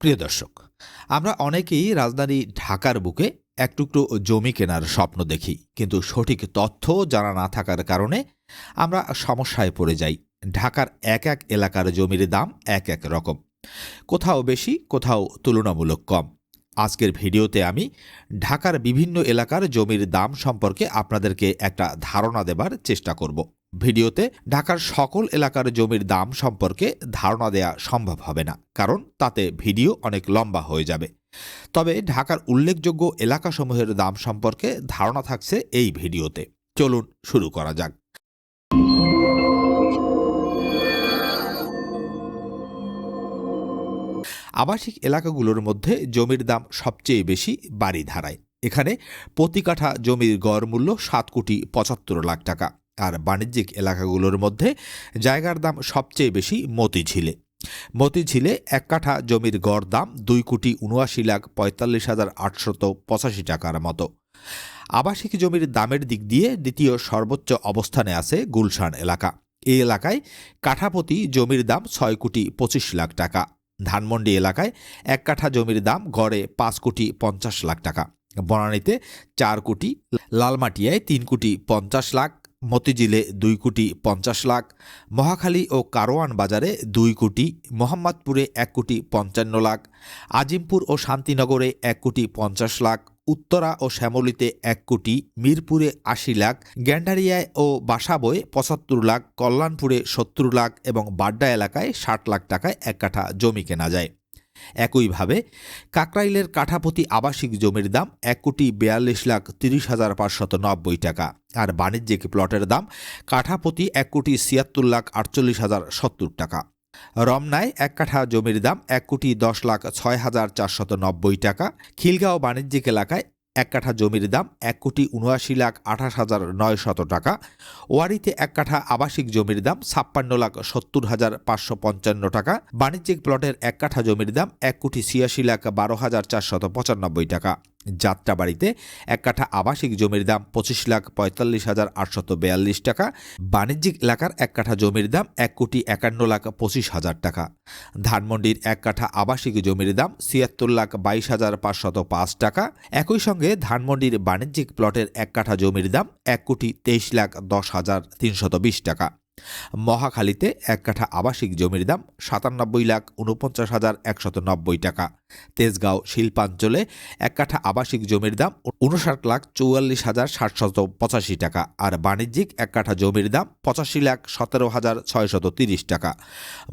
প্রিয় দর্শক, আমরা অনেকেই রাজধানী ঢাকার বুকে এক টুকরো জমি কেনার স্বপ্ন দেখি, কিন্তু সঠিক তথ্য জানা না থাকার কারণে আমরা সমস্যায় পড়ে যাই। ঢাকার এক এক এলাকার জমির দাম এক এক রকম। কোথাও বেশি, কোথাও তুলনামূলক কম। আজকের ভিডিওতে আমি ঢাকার বিভিন্ন এলাকার জমির দাম সম্পর্কে আপনাদেরকে একটা ধারণা দেবার চেষ্টা করব। ভিডিওতে ঢাকার সকল এলাকার জমির দাম সম্পর্কে ধারণা দেয়া সম্ভব হবে না, কারণ তাতে ভিডিও অনেক লম্বা হয়ে যাবে। তবে ঢাকার উল্লেখযোগ্য এলাকাসমূহের দাম সম্পর্কে ধারণা থাকছে এই ভিডিওতে। চলুন শুরু করা যাক। আবাসিক এলাকাগুলোর মধ্যে জমির দাম সবচেয়ে বেশি বাড়ি ধারায় এখানে প্রতি কাঠা জমির গড় মূল্য সাত কোটি পঁচাত্তর লাখ টাকা। আর বাণিজ্যিক এলাকাগুলোর মধ্যে জায়গার দাম সবচেয়ে বেশি মতিঝিলে। মতিঝিলে এক কাঠা জমির গড় দাম দুই কোটি উনআশি লাখ পঁয়তাল্লিশ হাজার আটশত পঁচাশি টাকার মতো। আবাসিক জমির দামের দিক দিয়ে দ্বিতীয় সর্বোচ্চ অবস্থানে আছে গুলশান এলাকা। এই এলাকায় কাঠাপতি জমির দাম ছয় কোটি পঁচিশ লাখ টাকা। ধানমন্ডি এলাকায় এক কাঠা জমির দাম গড়ে পাঁচ কোটি পঞ্চাশ লাখ টাকা। বনানীতে চার কোটি, লালমাটিয়ায় তিন কোটি পঞ্চাশ লাখ মতিঝিলে দুই কোটি পঞ্চাশ লাখ, মহাখালী ও কারওয়ান বাজারে দুই কোটি, মোহাম্মদপুরে এক কোটি পঞ্চান্ন লাখ, আজিমপুর ও শান্তিনগরে এক কোটি পঞ্চাশ লাখ, উত্তরা ও শ্যামলীতে এক কোটি, মিরপুরে আশি লাখ, গ্যান্ডারিয়ায় ও বাসাবোয় পঁচাত্তর লাখ, কল্যাণপুরে সত্তর লাখ এবং বাড্ডা এলাকায় ষাট লাখ টাকায় এক কাঠা জমি কেনা যায়। একইভাবে, কাকরাইলের কাঠাপতি আবাসিক জমির দাম এক কোটি বিয়াল্লিশ লাখ তিরিশ হাজার পাঁচশত নব্বই টাকা আর বাণিজ্যিক প্লটের দাম কাঠাপতি এক কোটি ছিয়াত্তর লাখ আটচল্লিশ হাজার সত্তর টাকা। রমনায় এক কাঠা জমির দাম এক কোটি দশ লাখ ছয় হাজার চারশত নব্বই টাকা। খিলগাঁও বাণিজ্যিক এলাকায় এক কাঠা জমির দাম এক কোটি উনআশি লাখ আঠাশ হাজার নয় শত টাকা। ওয়ারিতে এক কাঠা আবাসিক জমির দাম ছাপ্পান্ন লাখ সত্তর হাজার পাঁচশো পঞ্চান্ন টাকা। বাণিজ্যিক প্লটের এক কাঠা জমির দাম এক কোটি ছিয়াশি লাখ বারো হাজার চারশত পঁচানব্বই টাকা। যাত্রাবাড়িতে এক কাঠা আবাসিক জমির দাম পঁচিশ লাখ পঁয়তাল্লিশ হাজার আটশত বেয়াল্লিশ টাকা, বাণিজ্যিক এলাকার এক কাঠা জমির দাম এক কোটি একান্ন লাখ পঁচিশ হাজার টাকা। ধানমন্ডির এক কাঠা আবাসিক জমির দাম ছিয়াত্তর লাখ বাইশ হাজার পাঁচশত পাঁচ টাকা। একই সঙ্গে ধানমন্ডির বাণিজ্যিক প্লটের এক কাঠা জমির দাম এক কোটি তেইশ লাখ দশ হাজার তিনশত বিশ টাকা। মহাখালীতে এক কাঠা আবাসিক জমির দাম সাতানব্বই লাখ উনপঞ্চাশ হাজার একশত নব্বই টাকা। তেজগাঁও শিল্পাঞ্চলে এক কাঠা আবাসিক জমির দাম উনষাট লাখ চৌয়াল্লিশ হাজার সাতশত পঁচাশি টাকা আর বাণিজ্যিক এক কাঠা জমির দাম পঁচাশি লাখ সতেরো হাজার ছয়শত তিরিশ টাকা।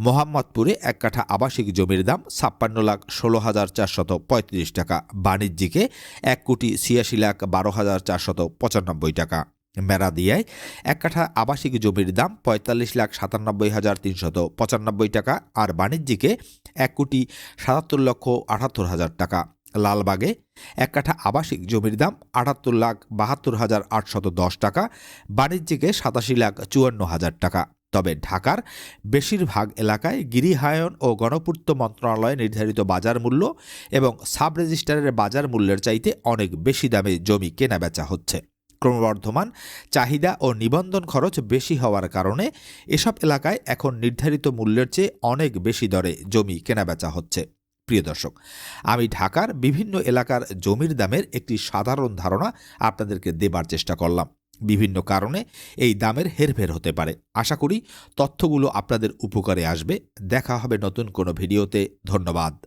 মোহাম্মদপুরে এক কাঠা আবাসিক জমির দাম ছাপ্পান্ন লাখ ষোলো হাজার চারশত পঁয়ত্রিশ টাকা। বাণিজ্যিকে এক কোটি ছিয়াশি লাখ বারো হাজার চারশত পঁচানব্বই টাকা। মেরাদিয়ায় এক কাঠা আবাসিক জমির দাম পঁয়তাল্লিশ লাখ সাতানব্বই হাজার তিনশত পঁচানব্বই টাকা আর বাণিজ্যিকে এক কোটি সাতাত্তর লক্ষ আটাত্তর হাজার টাকা। লালবাগে এক কাঠা আবাসিক জমির দাম আটাত্তর লাখ বাহাত্তর হাজার আটশত দশ টাকা, বাণিজ্যিকে সাতাশি লাখ চুয়ান্ন হাজার টাকা। তবে ঢাকার বেশিরভাগ এলাকায় গিরিহায়ন ও গণপূর্ত মন্ত্রণালয়ে নির্ধারিত বাজার মূল্য এবং সাব রেজিস্ট্রারের বাজার মূল্যের চাইতে অনেক বেশি দামে জমি কেনা বেচা হচ্ছে। ক্রমবর্ধমান, চাহিদা ও নিবন্ধন খরচ বেশি হওয়ার কারণে এসব এলাকায় এখন নির্ধারিত মূল্যের চেয়ে অনেক বেশি দরে জমি কেনাবেচা হচ্ছে। প্রিয় দর্শক, আমি ঢাকার বিভিন্ন এলাকার জমির দামের একটি সাধারণ ধারণা আপনাদেরকে দেবার চেষ্টা করলাম। বিভিন্ন কারণে এই দামের হেরফের হতে পারে। আশা করি তথ্যগুলো আপনাদের উপকারে আসবে। দেখা হবে নতুন কোনো ভিডিওতে। ধন্যবাদ।